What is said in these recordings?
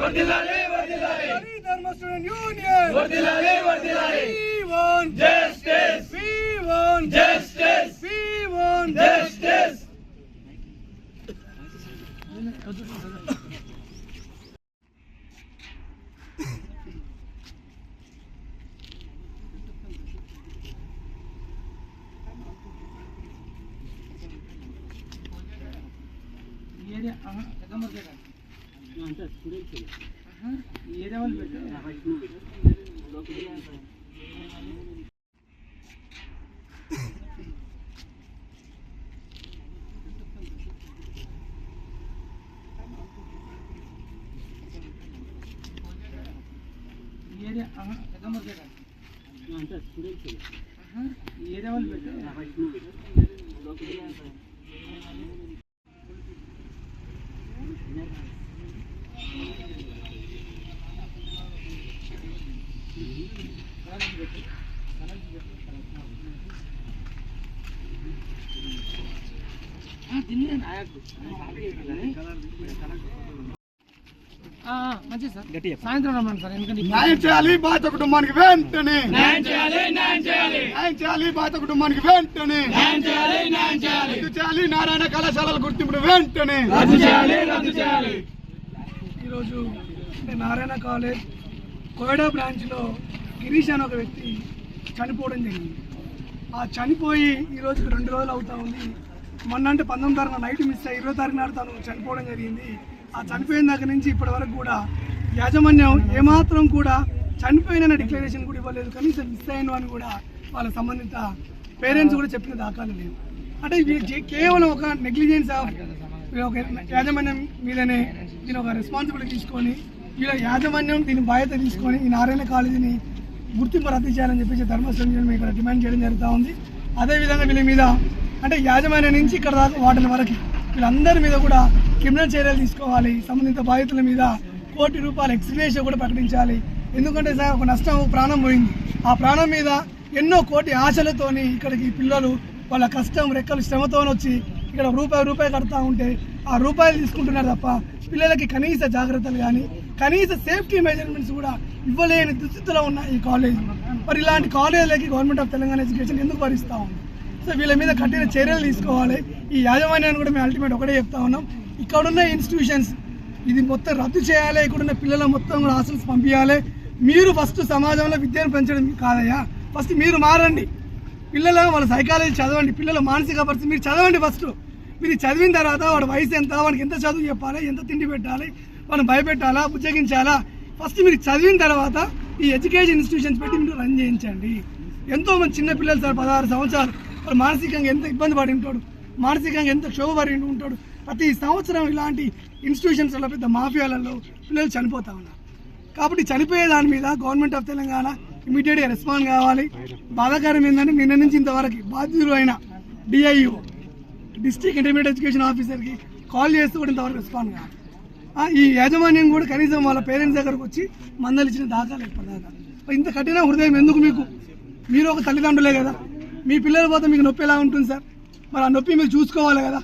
వర్ధిల్లాలి వర్ధిల్లాలి. Dharma student union. Justice. Justice. We want justice. Area వాళ్ళు పెట్టారు ఏరియా ఎగ్జాంపుల్ ఏరియా వాళ్ళు పెట్టారు సాయంత్రం రమ్మండి సార్ ఎందుకంటే న్యాయం చేయాలి బాధిత కుటుంబానికి వెంటనే. న్యాయం చేయాలి న్యాయం చేయాలి. న్యాయం చేయాలి బాధిత కుటుంబానికి వెంటనే. న్యాయం చేయాలి న్యాయం చేయాలి. రద్దు చేయాలి నారాయణ కళాశాలల గుర్తింపును వెంటనే. రద్దు చేయాలి రద్దు చేయాలి. ఈరోజు నారాయణ కాలేజ్ కోయడా బ్రాంచ్లో గిరీష్ అనే ఒక వ్యక్తి చనిపోవడం జరిగింది. ఆ చనిపోయి ఈరోజు రెండు రోజులు అవుతా ఉంది. మొన్న అంటే పంతొమ్మిది తారీఖున నైట్ మిస్ అయ్యి ఇరవై తారీఖు నాడు తను చనిపోవడం జరిగింది. ఆ చనిపోయిన దగ్గర నుంచి ఇప్పటి వరకు కూడా యాజమాన్యం ఏమాత్రం కూడా చనిపోయిన డిక్లరేషన్ కూడా ఇవ్వలేదు. కనీసం మిస్ అయిన అని కూడా వాళ్ళ సంబంధిత పేరెంట్స్ కూడా చెప్పిన దాఖలు లేవు. అంటే కేవలం ఒక నెగ్లిజెన్స్ ఆఫ్ ఒక యాజమాన్యం మీదనే దీని ఒక రెస్పాన్సిబిలిటీ తీసుకొని వీళ్ళ యాజమాన్యం దీని బాధ్యత తీసుకొని ఈ నారాయణ కాలేజీని గుర్తింపు రద్దు చేయాలని చెప్పేసి ధర్మస్థలం ఇక్కడ డిమాండ్ చేయడం జరుగుతూ ఉంది. అదేవిధంగా వీళ్ళ మీద అంటే యాజమాన్యం నుంచి ఇక్కడ దాకా వాటిల వరకు వీళ్ళందరి మీద కూడా క్రిమినల్ చర్యలు తీసుకోవాలి. సంబంధిత బాధితుల మీద కోటి రూపాయల ఎక్స్గ్రేషన్ కూడా ప్రకటించాలి. ఎందుకంటే సార్ ఒక నష్టం ప్రాణం పోయింది. ఆ ప్రాణం మీద ఎన్నో కోటి ఆశలతోని ఇక్కడికి పిల్లలు వాళ్ళ కష్టం రెక్కలు శ్రమతో వచ్చి ఇక్కడ రూపాయి రూపాయి కడతా ఉంటే ఆ రూపాయలు తీసుకుంటున్నారు తప్ప పిల్లలకి కనీస జాగ్రత్తలు కానీ కనీస సేఫ్టీ మెజర్మెంట్స్ కూడా ఇవ్వలేని దుస్థితిలో ఉన్న ఈ కాలేజ్. మరి ఇలాంటి కాలేజీలకి గవర్నమెంట్ ఆఫ్ తెలంగాణ ఎడ్యుకేషన్ ఎందుకు భరిస్తూ ఉంది? సో వీళ్ళ మీద కఠిన చర్యలు తీసుకోవాలి. ఈ యాజమాన్యాన్ని కూడా మేము అల్టిమేట్ ఒకటే చెప్తా ఉన్నాం. ఇక్కడున్న ఇన్స్టిట్యూషన్స్ ఇది మొత్తం రద్దు చేయాలి. ఇక్కడున్న పిల్లల మొత్తం కూడా హాస్టల్స్ పంపించాలి. మీరు ఫస్ట్ సమాజంలో విద్యను పెంచడం కాదయ్యా. ఫస్ట్ మీరు మారండి. పిల్లల వాళ్ళ సైకాలజీ చదవండి. పిల్లల మానసిక పరిస్థితి మీరు చదవండి ఫస్ట్ మీరు చదివిన తర్వాత వాడి వయసు ఎంత? వాడికి ఎంత చదువు చెప్పాలి? ఎంత తిండి పెట్టాలి? వాడిని భయపెట్టాలా? బుజ్జగించాలా? ఫస్ట్ మీరు చదివిన తర్వాత ఈ ఎడ్యుకేషన్ ఇన్స్టిట్యూషన్స్ పెట్టి మీరు రన్ చేయించండి. ఎంతో మంది చిన్న పిల్లలు సార్ పదహారు సంవత్సరాలు వాళ్ళు మానసికంగా ఎంత ఇబ్బంది పడి ఉంటాడు మానసికంగా ఎంత క్షోభ పడి ఉంటాడు. ప్రతి సంవత్సరం ఇలాంటి ఇన్స్టిట్యూషన్స్లో పెద్ద మాఫియాలలో పిల్లలు చనిపోతా ఉన్నారు. కాబట్టి చనిపోయే దాని మీద గవర్నమెంట్ ఆఫ్ తెలంగాణ ఇమీడియట్గా రెస్పాండ్ కావాలి. బాధాకరం ఏంటంటే నిన్న నుంచి ఇంతవరకు బాధ్యులు అయిన డిఐఓ డిస్ట్రిక్ట్ ఇంటర్మీడియట్ ఎడ్యుకేషన్ ఆఫీసర్కి కాల్ చేస్తూ కూడా ఇంతవరకు రెస్పాండ్ కావాలి ఈ యాజమాన్యం కూడా కనీసం వాళ్ళ పేరెంట్స్ దగ్గరకు వచ్చి మందలిచ్చిన దాఖలు ఇప్పటిదాకా. ఇంత కఠిన హృదయం ఎందుకు మీకు? మీరు ఒక తల్లిదండ్రులే కదా. మీ పిల్లలు పోతే మీకు నొప్పి ఎలా ఉంటుంది సార్? మరి ఆ నొప్పి మీరు చూసుకోవాలి కదా.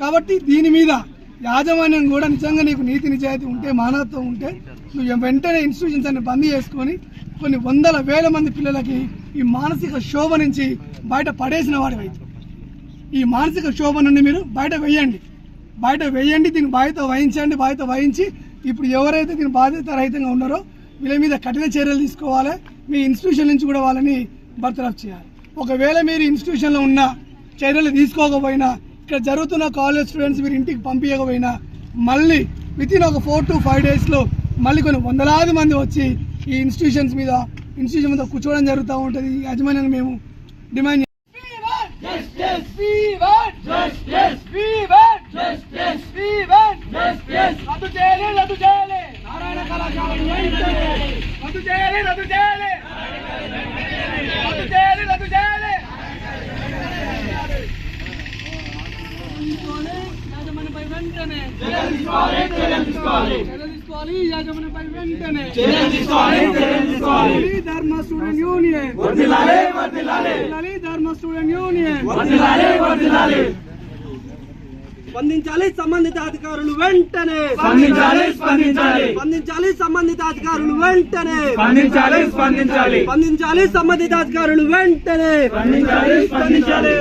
కాబట్టి దీని మీద యాజమాన్యం కూడా నిజంగా నీకు నీతి నిజాయితీ ఉంటే మానవత్వం ఉంటే నువ్వు వెంటనే ఇన్స్టిట్యూషన్స్ అన్ని బంద్ చేసుకొని కొన్ని వందల వేల మంది పిల్లలకి ఈ మానసిక శోభ నుంచి బయట పడేసిన వాడి ఈ మానసిక శోభ నుండి మీరు బయట వేయండి బయట వేయండి దీని బాధ్యత వహించండి బాధ్యత వహించి ఇప్పుడు ఎవరైతే దీని బాధ్యత రహితంగా ఉన్నారో వీళ్ళ మీద కఠిన చర్యలు తీసుకోవాలి. మీ ఇన్స్టిట్యూషన్ నుంచి కూడా వాళ్ళని బర్తరఫ్ చేయాలి. ఒకవేళ మీరు ఇన్స్టిట్యూషన్లో ఉన్న చర్యలు తీసుకోకపోయినా ఇక్కడ జరుగుతున్న కాలేజ్ స్టూడెంట్స్ మీరు ఇంటికి పంపించకపోయినా మళ్ళీ వితిన్ ఒక ఫోర్ టు ఫైవ్ డేస్లో మళ్ళీ కొన్ని వందలాది మంది వచ్చి ఈ ఇన్స్టిట్యూషన్స్ మీద ఇన్స్టిట్యూషన్ మీద కూర్చోవడం జరుగుతూ ఉంటుంది. ఈ యాజమాన్యాన్ని మేము demand justice We want justice We want justice We want justice రద్దు చేయాలి రద్దు చేయాలి నారాయణ కళాశాలను వెంటనే రద్దు చేయాలి రద్దు చేయాలి రద్దు చేయాలి రద్దు చేయాలి తీసుకోవాలి, యాజమాన్యంపై వెంటనే. చర్యలు తీసుకోవాలి చర్యలు తీసుకోవాలి చర్యలు తీసుకోవాలి యాజమాన్యంపై వెంటనే. చర్యలు తీసుకోవాలి చర్యలు తీసుకోవాలి వర్ధిల్లాలి ధర్మ స్టూడెంట్ యూనియన్ వర్ధిల్లాలి వర్ధిల్లాలి వర్ధిల్లాలి ధర్మ స్టూడెంట్ యూనియన్ వర్ధిల్లాలి వర్ధిల్లాలి స్పందించాలి సంబంధిత అధికారులు వెంటనే. స్పందించాలి స్పందించాలి. స్పందించాలి సంబంధిత అధికారులు వెంటనే. స్పందించాలి స్పందించాలి. స్పందించాలి సంబంధిత అధికారులు వెంటనే. స్పందించాలి స్పందించాలి.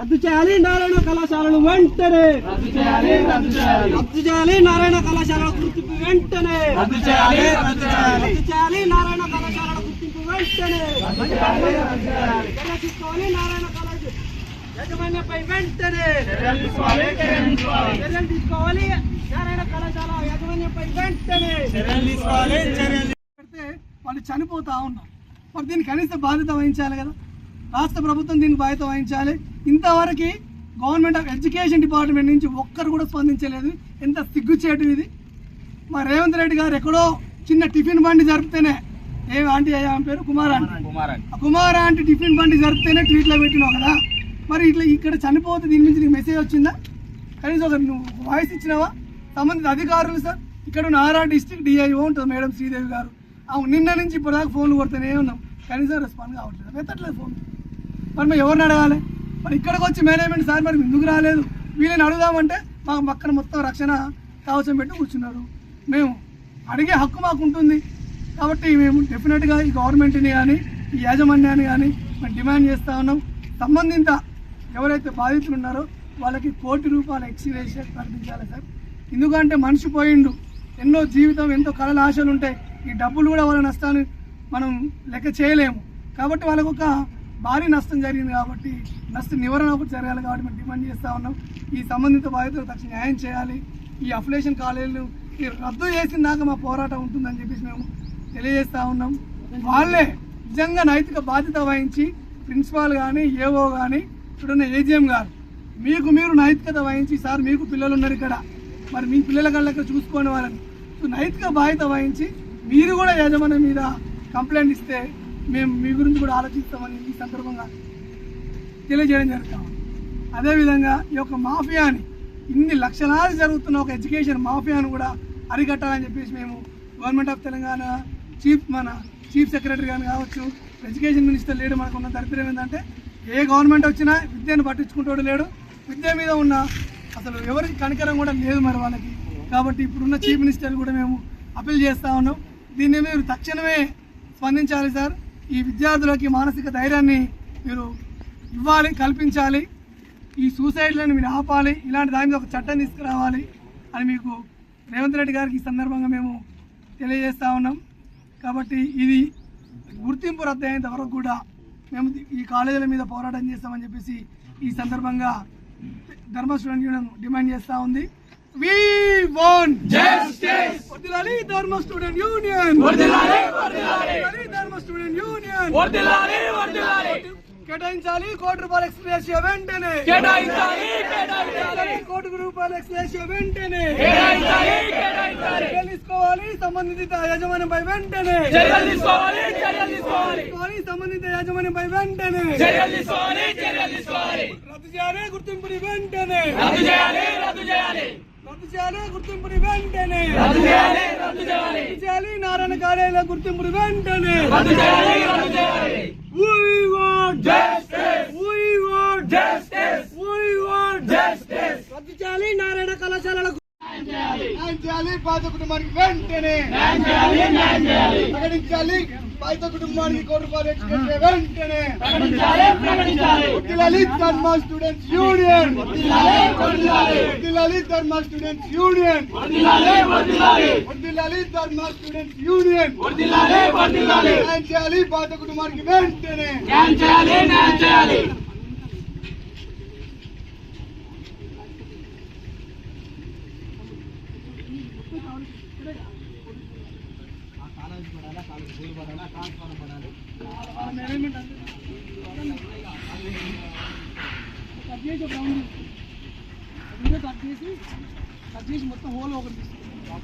రద్దు చేయాలి నారాయణ కళాశాలలు వెంటనే. రద్దు చేయాలి రద్దు చేయాలి. రద్దు చేయాలి నారాయణ కళాశాలల గుర్తింపు వెంటనే. రద్దు చేయాలి రద్దు చేయాలి. రద్దు చేయాలి నారాయణ కళాశాలల గుర్తింపు వెంటనే. రద్దు చేయాలి రద్దు చేయాలి. చర్య తీసుకోవాలి నారాయణ కళాశాల యాజమాన్యంపై వెంటనే. చర్యలు తీసుకోవాలి చర్యలు తీసుకోవాలి నారాయణ కళాశాల యాజమాన్యంపై వెంటనే. చర్యలు తీసుకోవాలి చర్యలు పెడితే వాళ్ళు చనిపోతా ఉన్నారు. మరి దీనికి కనీస బాధ్యత వహించాలి కదా. రాష్ట్ర ప్రభుత్వం దీనికి బాధ్యత వహించాలి. ఇంతవరకు గవర్నమెంట్ ఆఫ్ ఎడ్యుకేషన్ డిపార్ట్మెంట్ నుంచి ఒక్కరు కూడా స్పందించలేదు. ఎంత సిగ్గుచేటు ఇది. మా రేవంత్ రెడ్డి గారు ఎక్కడో చిన్న టిఫిన్ బండి జరిపితేనే ఏ ఆంటీ అయ్యా ఆమె పేరు? Kumar aunty. Kumar aunty. Tiffin బండి జరిపితేనే ట్వీట్లో పెట్టినావు కదా. మరి ఇట్లా ఇక్కడ చనిపోతే దీని నుంచి నీకు మెసేజ్ వచ్చిందా? కనీసం ఒక నువ్వు వాయిస్ ఇచ్చినావా? సంబంధిత అధికారులు సార్ ఇక్కడ ఉన్న ఆర్ఆర్ డిస్ట్రిక్ట్ డిఐఓ ఉంటుంది మేడం శ్రీదేవి గారు. అవును నిన్న నుంచి ఇప్పటిదాకా ఫోన్లు కొడుతూనే ఉన్నాం. కనీసం రెస్పాండ్ కావట్లేదు? ఎత్తట్లేదు ఫోన్ మరి మేము ఎవరిని అడగాలి? మరి ఇక్కడికి వచ్చి మేనేజ్మెంట్ సార్ మరి ఎందుకు రాలేదు? వీళ్ళని అడుగుదామంటే మా పక్కన మొత్తం రక్షణ కవచం పెట్టి కూర్చున్నారు. మేము అడిగే హక్కు మాకు ఉంటుంది కాబట్టి మేము డెఫినెట్గా ఈ గవర్నమెంట్ని కానీ ఈ యాజమాన్యాన్ని కానీ మేము డిమాండ్ చేస్తూ ఉన్నాం. సంబంధిత ఎవరైతే బాధితులు ఉన్నారో వాళ్ళకి కోటి రూపాయల ఎక్స్గ్రేషియా ప్రకటించాలి సార్. ఎందుకంటే మనిషి పోయిండు. ఎన్నో జీవితం ఎంతో కళల ఆశలు ఉంటాయి. ఈ డబ్బులు కూడా వాళ్ళ నష్టాన్ని మనం లెక్క చేయలేము. కాబట్టి వాళ్ళకు ఒక భారీ నష్టం జరిగింది కాబట్టి నష్ట నివారణ చర్యలు జరగాలి కాబట్టి మేము డిమాండ్ చేస్తూ ఉన్నాం. ఈ సంబంధిత బాధితులు తక్షణ న్యాయం చేయాలి. ఈ అఫిలేషన్ కాలేజీలు ఈ రద్దు చేసిన దాకా మా పోరాటం ఉంటుందని చెప్పేసి మేము తెలియజేస్తూ ఉన్నాం. వాళ్ళే నిజంగా నైతిక బాధ్యత వహించి ప్రిన్సిపాల్ కానీ ఏవో కానీ ఇక్కడున్న ఏజిఎం గారు మీకు మీరు నైతికత వహించి సార్ మీకు పిల్లలు ఉన్నారు ఇక్కడ. మరి మీ పిల్లల కళ్ళకి చూసుకోని వాళ్ళని? నైతిక బాధ్యత వహించి మీరు కూడా యజమాని మీద కంప్లైంట్ ఇస్తే మేము మీ గురించి కూడా ఆలోచిస్తామని ఈ సందర్భంగా తెలియజేయడం జరుగుతాం అదేవిధంగా ఈ యొక్క మాఫియాని ఇన్ని లక్షలాది జరుగుతున్న ఒక ఎడ్యుకేషన్ మాఫియాను కూడా అరికట్టాలని చెప్పేసి మేము గవర్నమెంట్ ఆఫ్ తెలంగాణ చీఫ్ మన చీఫ్ సెక్రటరీ కానీ కావచ్చు ఎడ్యుకేషన్ మినిస్టర్ లేడు మనకు ఉన్న దరిద్రం ఏంటంటే ఏ గవర్నమెంట్ వచ్చినా విద్యను పట్టించుకుంటాడు లేడు. విద్య మీద ఉన్న అసలు ఎవరికి కనికరం కూడా లేదు మరి వాళ్ళకి. కాబట్టి ఇప్పుడున్న చీఫ్ మినిస్టర్ కూడా మేము అప్పీల్ చేస్తూ ఉన్నాం. దీన్ని మీరు తక్షణమే స్పందించాలి సార్. ఈ విద్యార్థులకి మానసిక ధైర్యాన్ని మీరు ఇవ్వాలి కల్పించాలి. ఈ సూసైడ్లను మీరు ఆపాలి. ఇలాంటి దాని మీద ఒక చట్టం తీసుకురావాలి అని మీకు రేవంత్ రెడ్డి గారికి ఈ సందర్భంగా మేము తెలియజేస్తూ ఉన్నాం. కాబట్టి ఇది గుర్తింపు రద్దు అయ్యేంత వరకు కూడా మేము ఈ కాలేజీల మీద పోరాటం చేస్తామని చెప్పేసి ఈ సందర్భంగా ధర్మ స్టూడెంట్ యూనియన్ డిమాండ్ చేస్తూ ఉంది. వి వాంట్ జస్టిస్ వర్ధిల్లాలి ధర్మ స్టూడెంట్ యూనియన్ వర్ధిల్లాలి వర్ధిల్లాలి ధర్మ స్టూడెంట్ యూనియన్ వర్ధిల్లాలి వర్ధిల్లాలి కేటాయించాలి కోటి రూపాయల ఎక్స్ప్రెస్ వెంటనే. కేటాయించాలి కేటాయించాలి కోటి రూపాయల ఎక్స్ప్రెస్ వెంటనే. కేటాయించాలి కేటాయించాలి! చర్యలు తీసుకోవాలి సంబంధిత యాజమాన్యంపై వెంటనే. చర్యలు తీసుకోవాలి చర్యలు తీసుకోవాలి! తీసుకోవాలి సంబంధిత యాజమాన్యంపై వెంటనే. చర్యలు తీసుకోవాలి చర్యలు తీసుకోవాలి! రద్దు చేయాలి గుర్తింపుని వెంటనే. రద్దు చేయాలి రద్దు చేయాలి! రద్దు చేయాలి గుర్తింపుని వెంటనే. రద్దు చేయాలి రద్దు చేయాలి. చేయాలి నారాయణ కార్యాలయ గుర్తింపుని వెంటనే. రద్దు చేయాలి రద్దు చేయాలి. We want Justice! We want Justice! We want Justice! రద్దు చేయాలి నారాయణ కళాశాలలకు. న్యాయం చేయాలి. బాధిత కుటుంబానికి వెంటనే. న్యాయం చేయాలి న్యాయం చేయాలి. ప్రకటించాలి బాధిత కుటుంబానికి కోటి రూపాయలు వెంటనే. ప్రకటించాలి ప్రకటించాలి. వర్ధిల్లాలి ధర్మ స్టూడెంట్స్ యూనియన్. వర్ధిల్లాలి వర్ధిల్లాలి ధర్మ స్టూడెంట్స్ యూనియన్ వర్ధిల్లాలి వర్ధిల్లాలి వర్ధిల్లాలి ధర్మ స్టూడెంట్స్ యూనియన్ వర్ధిల్లాలి వర్ధిల్లాలి న్యాయం చేయాలి బాధిత కుటుంబానికి వెంటనే న్యాయం చేయాలి న్యాయం చేయాలి మేనేజ్మెంట్ అంటే కట్ చేసి ఒక రౌండ్ వీడియో కట్ చేసి కట్ చేసి మొత్తం హోల్ ఒకటి తీసుకుంటాం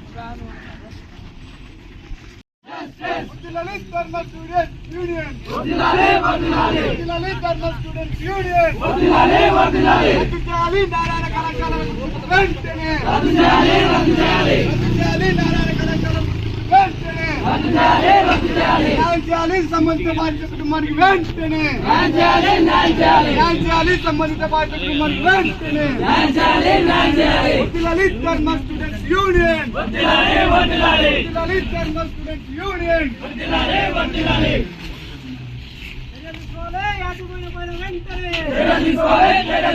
ఫ్యాన్ చేయాలి న్యాయం చేయాలి సంబంధిత బాధిత కుటుంబానికి వెంటనే న్యాయం చేయాలి న్యాయం చేయాలి న్యాయం చేయాలి సంబంధిత బాధిత కుటుంబానికి వెంటనే న్యాయం చేయాలి న్యాయం చేయాలి లలిత్ ధర్మ స్టూడెంట్స్ యూనియన్ వదిలాలి వదిలాలి లలిత్ ధర్మ స్టూడెంట్స్ యూనియన్ వదిలాలి వదిలాలి చర్యలు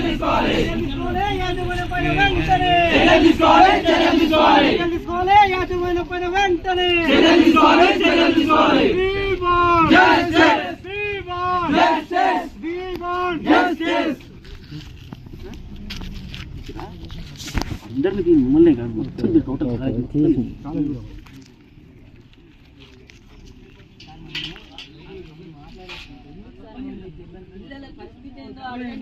తీసుకోవాలి యాజమాన్యం పైన వెంటనే చర్యలు తీసుకోవాలి చర్యలు తీసుకోవాలి చర్యలు తీసుకోవాలి యాజమాన్యం పైన వెంటనే అందరికి మిమ్మల్ని కాదు మొత్తం టోటల్ పిల్లల పరిస్థితి లేదు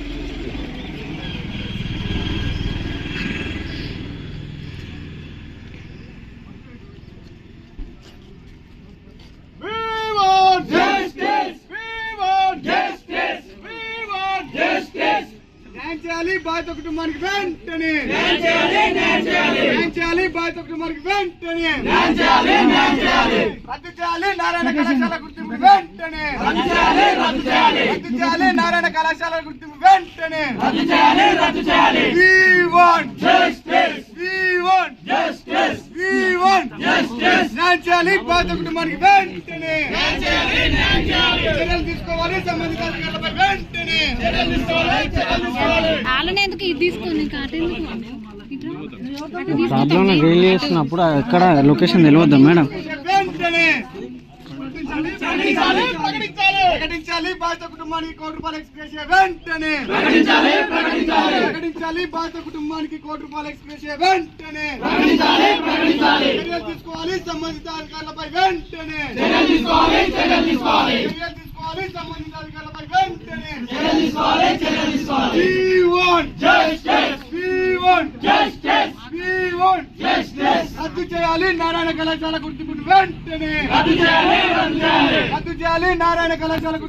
బాధిత కుటుంబానికి వెంటనే. చేయాలి బాధిత కుటుంబానికి వెంటనే. రద్దు చేయాలి నారాయణ కళాశాల గుర్తింపు వెంటనే. రద్దు చేయాలి నారాయణ కళాశాల గుర్తింపు వెంటనే. చేయాలి బాధిత కుటుంబానికి వెంటనే న్యాయం చేయాలి న్యాయం చేయాలి చర్యలు తీసుకోవాలి. సంబంధిత అధికారులపై వెంటనే వాళ్ళనే ఎందుకు ఇది తీసుకొని ప్రాబ్లం రీల్ చేసినప్పుడు ఎక్కడ లొకేషన్ తెలియద్దా మేడం. వెంటనే ప్రకటించాలి. బాధిత కుటుంబానికి కోటి రూపాయల ఎక్స్ప్రెస్ వెంటనే. ప్రకటించాలి. ప్రకటించాలి. ప్రకటించాలి. బాధిత కుటుంబానికి కోటి రూపాయల ఎక్స్ప్రెస్ వెంటనే. ప్రకటించాలి. ప్రకటించాలి. చర్యలు తీసుకోవాలి. సంబంధిత అధికారులపై వెంటనే. చర్యలు తీసుకోవాలి. తీసుకోవాలి సంబంధిత అధికారులపై వెంటనే తీసుకోవాలి తీసుకోవాలి! రద్దు చేయాలి నారాయణ కళాశాల గుర్తింపు వెంటనే. రద్దు చేయాలి రద్దు చేయాలి. రద్దు చేయాలి నారాయణ కళాశాల